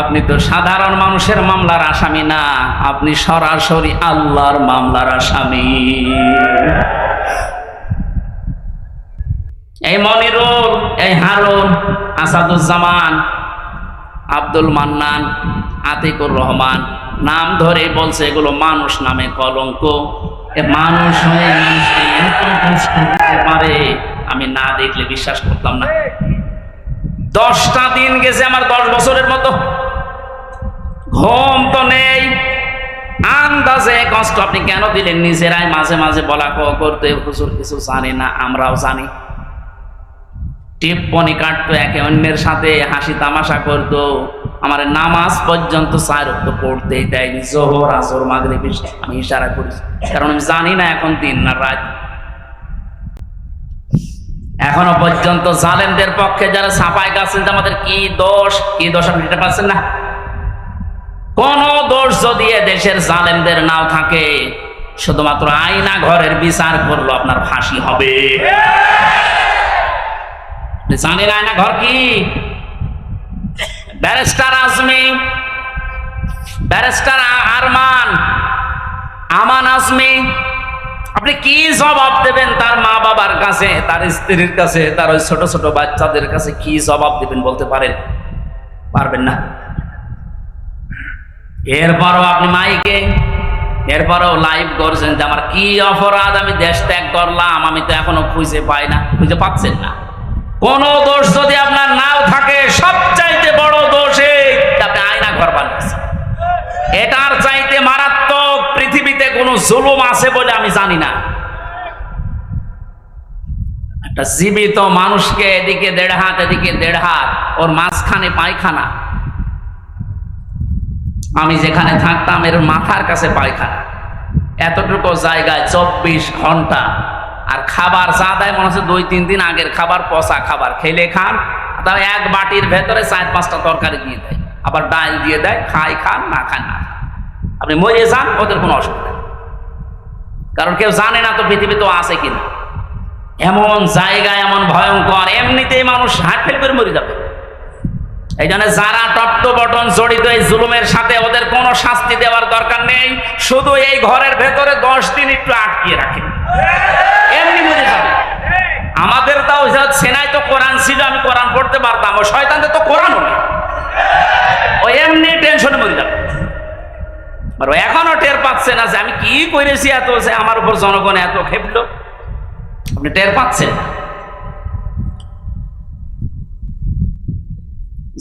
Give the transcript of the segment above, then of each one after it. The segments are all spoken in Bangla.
আপনি তো সাধারণ মানুষের মামলার আসামি না। আপনি সরাসরি আল্লাহর মামলার আসামি। এই মনিরুল, এই হারুন, আসাদুজ্জামান, আব্দুল মান্নান, আতিকুর রহমান, নাম ধরে বলছে এগুলো মানুষ নামে কলঙ্ক। মানুষ হয়ে পারে, আমি না দেখলে বিশ্বাস করতাম না। দশটা দিন গেছে আমার দশ বছরের মতো। ঘুম তো নেই। আন্দাজে কষ্ট আপনি কেন দিলেন? নিজেরাই মাঝে মাঝে বলা করতে, হুজুর, কিছু জানি না, আমরাও জানি। টিপ্পনি কাটতো একে অন্যের সাথে, হাসি তামাশা করতো। আমার নামাজ পর্যন্ত চার তো পড়তেই দেয়নি জোহর, আসর, মাগরিব, ইশা। আমি ইশারা করি। কারণ আমি জানি না এখন দিন না রাত। এখনও পর্যন্ত জালেমদের পক্ষে যারা ছাপাই গাছেন আমাদের কি দোষ? কি দোষ আপনি এটা পাচ্ছেন না? কোন দোষ যদি দেশের জালেমদের নাও থাকে। শুধুমাত্র ঘরের বিচার করল, আপনার ফাঁসি হবে। জানেন আয়না ঘর কি? আজমি আরমান, আমান আজমি, আপনি কি জবাব দেবেন তার মা বাবার কাছে, তার স্ত্রীর কাছে, তার ওই ছোট ছোট বাচ্চাদের কাছে কি জবাব দেবেন বলতে পারেন? পারবেন না। এরপরও আপনি মাইকে, এরপরও লাইভ করছেন যে, আমার কি অপরাধ? আমি দেশ ত্যাগ করলাম, আমি তো এখনও খুঁজে পাই না। খুঁজে পাচ্ছেন না। কোন দোষ যদি আপনার নাও থাকে, সবচাইতে বড় দোষ আপনি আয়না ঘর বানিয়েছেন এটার চাইতে মারাত্মক পৃথিবীতে কোনো জুলুম আছে বলে আমি জানি না। একটা জীবিত মানুষকে এদিকে দেড় হাত, এদিকে দেড় হাত, ওর মাঝখানে পায়খানা। আমি যেখানে থাকতাম, এর মাথার কাছে পায়খানা। এতটুকু জায়গায় চব্বিশ ঘণ্টা। আর খাবার যা দেয়, মনে হচ্ছে দুই, তিন দিন আগের খাবার, পচা খাবার। খেলে খান, তাও এক বাটির ভেতরে চার, পাঁচটা তরকারি দিয়ে দেয়। আবার ডাল দিয়ে দেয় খাই খান, না খান না আপনি মরে যান, ওদের কোনো অসুবিধা। কারণ কেউ জানে না তো পৃথিবী তো আছে কিনা। এমন জায়গায়, এমন ভয়ঙ্কর, এমনিতেই মানুষ হাট ফেল করে মরে যাবে। এই জন্য যারা টপ্ত বটন জড়িত এই জুলুমের সাথে ওদের কোনো শাস্তি দেওয়ার দরকার নেই, শুধু এই ঘরের ভেতরে দশ দিন একটু আটকিয়ে রাখেন এমনি মরে যাবে। আমাদের তাও যা সেনাই তো কোরআন ছিল, আমি কোরআন পড়তে পারতাম, ও শয়তানদের তো কোরআনও নেই। ও এমনি টেনশনে মরে যাবে। আর এখনও টের পাচ্ছে না যে আমি কি করেছি এত যে আমার উপর জনগণ এত খেপলো আপনি টের পাচ্ছেন? না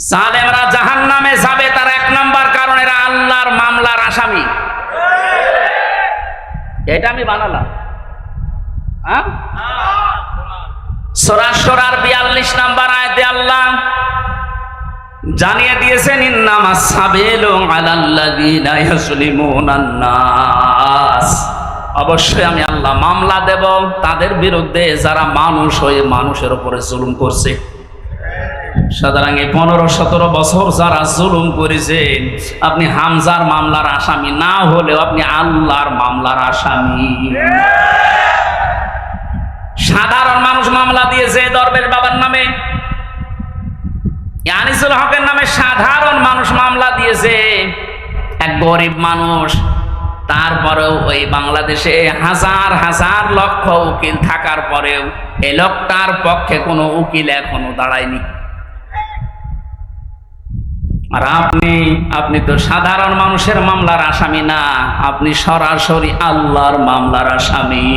জালেমরা জাহান নামে যাবে, তার এক নম্বর কারণ এরা আল্লাহর মামলার আসামি। এটা আমি বানালাম। হ্যাঁ? বিয়াল্লিশ নাম্বার আয়তে আল্লাহ জানিয়ে দিয়েছেন সাবেলু অবশ্যই আমি আল্লাহ মামলা দেব। তাদের বিরুদ্ধে যারা মানুষ হয়ে মানুষের উপরে জুলুম করছে সুতরাং এই পনেরো সতেরো বছর যারা জুলুম করেছেন আপনি হামজার মামলার আসামি, না হলেও আপনি আল্লাহর মামলার আসামি। সাধারণ মানুষ মামলা দিয়েছে, দরবেশ বাবার নামে। আনিসুল হকের নামে সাধারণ মানুষ মামলা দিয়েছে। এক গরিব মানুষ, তারপরেও ওই বাংলাদেশে হাজার হাজার লক্ষ উকিল থাকার পরেও এই লোকটার পক্ষে কোনো উকিল এখনও দাঁড়ায়নি। আর আপনি আপনি তো সাধারণ মানুষের মামলার আসামি না। আপনি সরাসরি আল্লাহর মামলার আসামি।